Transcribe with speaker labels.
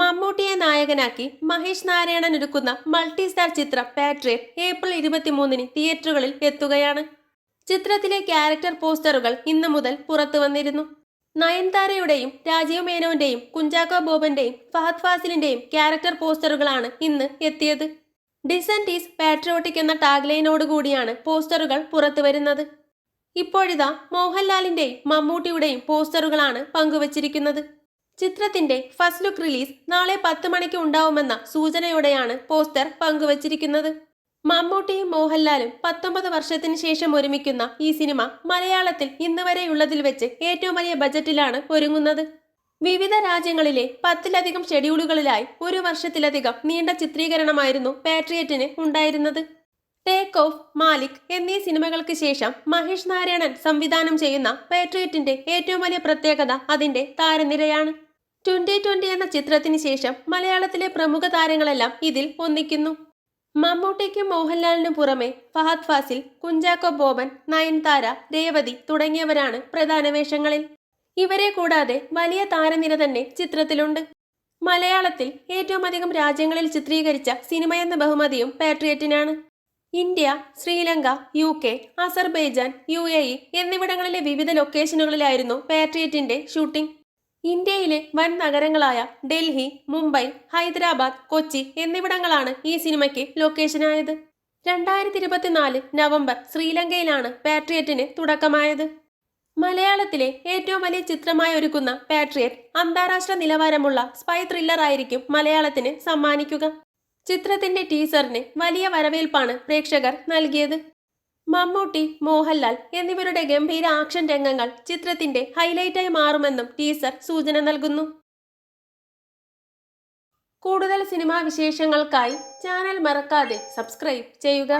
Speaker 1: മമ്മൂട്ടിയെ നായകനാക്കി മഹേഷ് നാരായണൻ ഒരുക്കുന്ന മൾട്ടി സ്റ്റാർ ചിത്രം പാട്രിയറ്റ് ഏപ്രിൽ ഇരുപത്തിമൂന്നിന് തിയേറ്ററുകളിൽ എത്തുകയാണ്. ചിത്രത്തിലെ ക്യാരക്ടർ പോസ്റ്ററുകൾ ഇന്നു മുതൽ പുറത്തു വന്നിരുന്നു. നയൻതാരയുടെയും രാജീവ് മേനോന്റെയും കുഞ്ചാക്കോ ബോബന്റെയും ഫഹദ് ഫാസിലിന്റെയും ക്യാരക്ടർ പോസ്റ്ററുകളാണ് ഇന്ന് എത്തിയത്. ഡിസെന്റ് ഈസ് പാട്രിയോട്ടിക് എന്ന ടാഗ്ലൈനോടുകൂടിയാണ് പോസ്റ്ററുകൾ പുറത്തു വരുന്നത്. ഇപ്പോഴിതാ മോഹൻലാലിന്റെയും മമ്മൂട്ടിയുടെയും പോസ്റ്ററുകളാണ് പങ്കുവച്ചിരിക്കുന്നത്. ചിത്രത്തിന്റെ ഫസ്റ്റ് ലുക്ക് റിലീസ് നാളെ പത്ത് മണിക്ക് ഉണ്ടാവുമെന്ന സൂചനയോടെയാണ് പോസ്റ്റർ പങ്കുവച്ചിരിക്കുന്നത്. മമ്മൂട്ടിയും മോഹൻലാലും പത്തൊമ്പത് വർഷത്തിന് ശേഷം ഒരുമിക്കുന്ന ഈ സിനിമ മലയാളത്തിൽ ഇന്ന് വരെയുള്ളതിൽ വെച്ച് ഏറ്റവും വലിയ ബജറ്റിലാണ് ഒരുങ്ങുന്നത്. വിവിധ രാജ്യങ്ങളിലെ പത്തിലധികം ഷെഡ്യൂളുകളിലായി ഒരു വർഷത്തിലധികം നീണ്ട ചിത്രീകരണമായിരുന്നു പാട്രിയറ്റിന് ഉണ്ടായിരുന്നത്. ടേക്ക് ഓഫ് മാലിക് എന്നീ സിനിമകൾക്ക് ശേഷം മഹേഷ് നാരായണൻ സംവിധാനം ചെയ്യുന്ന പാട്രിയറ്റിന്റെ ഏറ്റവും വലിയ പ്രത്യേകത അതിന്റെ താരനിരയാണ്. ട്വന്റി ട്വന്റി എന്ന ചിത്രത്തിന് ശേഷം മലയാളത്തിലെ പ്രമുഖ താരങ്ങളെല്ലാം ഇതിൽ ഒന്നിക്കുന്നു. മമ്മൂട്ടിക്കും മോഹൻലാലിനും പുറമെ ഫഹദ് ഫാസിൽ കുഞ്ചാക്കോ ബോബൻ നയൻതാര രേവതി തുടങ്ങിയവരാണ് പ്രധാന വേഷങ്ങളിൽ. ഇവരെ കൂടാതെ വലിയ താരനിര തന്നെ ചിത്രത്തിലുണ്ട്. മലയാളത്തിൽ ഏറ്റവും അധികം രാജ്യങ്ങളിൽ ചിത്രീകരിച്ച സിനിമയെന്ന ബഹുമതിയും പാട്രിയറ്റിനാണ്. India Sri Lanka U K Azerbaijan U A E എന്നിവിടങ്ങളിലെ വിവിധ ലൊക്കേഷനുകളിലായിരുന്നു പാട്രിയറ്റിന്റെ ഷൂട്ടിംഗ്. ഇന്ത്യയിലെ വൻ നഗരങ്ങളായ ഡൽഹി മുംബൈ ഹൈദരാബാദ് കൊച്ചി എന്നിവിടങ്ങളാണ് ഈ സിനിമയ്ക്ക് ലൊക്കേഷനായത്. രണ്ടായിരത്തി ഇരുപത്തിനാല് നവംബർ ശ്രീലങ്കയിലാണ് പാട്രിയറ്റിന് തുടക്കമായത്. മലയാളത്തിലെ ഏറ്റവും വലിയ ചിത്രമായി ഒരുക്കുന്ന പാട്രിയറ്റ് അന്താരാഷ്ട്ര നിലവാരമുള്ള സ്പൈ ത്രില്ലർ ആയിരിക്കും മലയാളത്തിന് സമ്മാനിക്കുക. ചിത്രത്തിന്റെ ടീസറിന് വലിയ വരവേൽപ്പാണ് പ്രേക്ഷകർ നൽകിയത്. മമ്മൂട്ടി മോഹൻലാൽ എന്നിവരുടെ ഗംഭീര ആക്ഷൻ രംഗങ്ങൾ ചിത്രത്തിന്റെ ഹൈലൈറ്റായി മാറുമെന്നും ടീസർ സൂചന നൽകുന്നു. കൂടുതൽ സിനിമാ വിശേഷങ്ങൾക്കായി ചാനൽ മറക്കാതെ സബ്സ്ക്രൈബ് ചെയ്യുക.